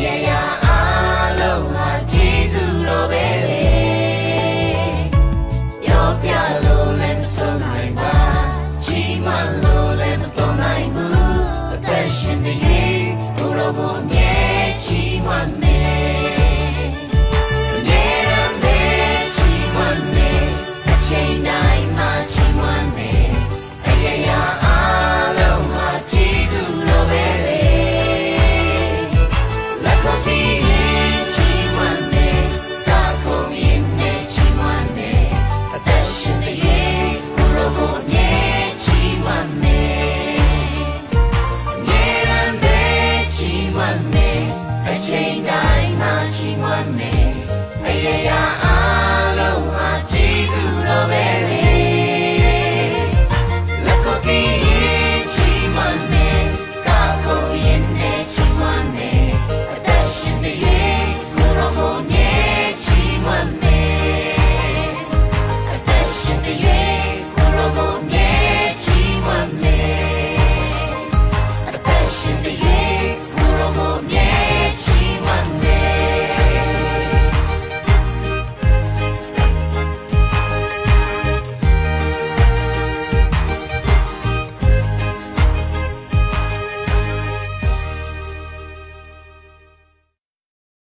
yeah, yeah. နာချီးမွမ်းမယ်အယေရာ